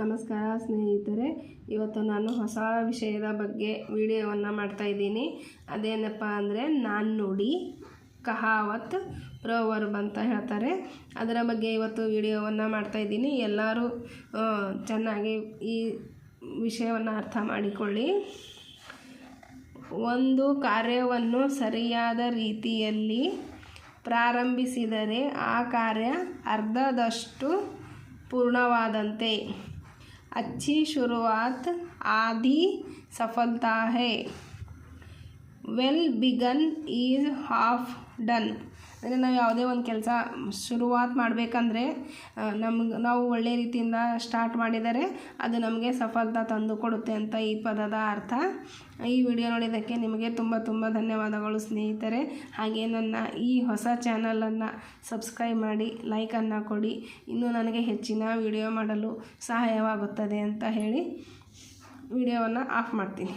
ನಮಸ್ಕಾರ ಸ್ನೇಹಿತರೆ, ಇವತ್ತು ನಾನು ಹೊಸ ವಿಷಯದ ಬಗ್ಗೆ ವಿಡಿಯೋವನ್ನು ಮಾಡ್ತಾಯಿದ್ದೀನಿ ಅದೇನಪ್ಪ ಅಂದರೆ, ನಾನು ನುಡಿ ಕಹಾವತ್ ಪ್ರೋವರ್ಬ್ ಅಂತ ಹೇಳ್ತಾರೆ. ಅದರ ಬಗ್ಗೆ ಇವತ್ತು ವಿಡಿಯೋವನ್ನು ಮಾಡ್ತಾಯಿದ್ದೀನಿ ಎಲ್ಲರೂ ಚೆನ್ನಾಗಿ ಈ ವಿಷಯವನ್ನು ಅರ್ಥ ಮಾಡಿಕೊಳ್ಳಿ. ಒಂದು ಕಾರ್ಯವನ್ನು ಸರಿಯಾದ ರೀತಿಯಲ್ಲಿ ಪ್ರಾರಂಭಿಸಿದರೆ ಆ ಕಾರ್ಯ ಅರ್ಧದಷ್ಟು ಪೂರ್ಣವಾದಂತೆ. ಅಚ್ಚಿ ಶುರುವಾತ್ ಆದಿ ಸಫಲತಾ ಹೇ well begun is half done. ಅಂದರೆ ನಾವು ಯಾವುದೇ ಒಂದು ಕೆಲಸ ಶುರುವಾತ್ ಮಾಡಬೇಕಂದ್ರೆ ನಮ್ಗೆ ನಾವು ಒಳ್ಳೆಯ ರೀತಿಯಿಂದ ಸ್ಟಾರ್ಟ್ ಮಾಡಿದರೆ ಅದು ನಮಗೆ ಸಫಲತಾ ತಂದು ಕೊಡುತ್ತೆ ಅಂತ ಈ ಪದದ ಅರ್ಥ. ಈ ವಿಡಿಯೋ ನೋಡಿದ್ದಕ್ಕೆ ನಿಮಗೆ ತುಂಬ ತುಂಬ ಧನ್ಯವಾದಗಳು ಸ್ನೇಹಿತರೆ. ಹಾಗೆ ನನ್ನ ಈ ಹೊಸ ಚಾನಲನ್ನು ಸಬ್ಸ್ಕ್ರೈಬ್ ಮಾಡಿ ಲೈಕನ್ನು ಕೊಡಿ. ಇನ್ನೂ ನನಗೆ ಹೆಚ್ಚಿನ ವಿಡಿಯೋ ಮಾಡಲು ಸಹಾಯವಾಗುತ್ತದೆ ಅಂತ ಹೇಳಿ ವಿಡಿಯೋವನ್ನು ಆಫ್ ಮಾಡ್ತೀನಿ.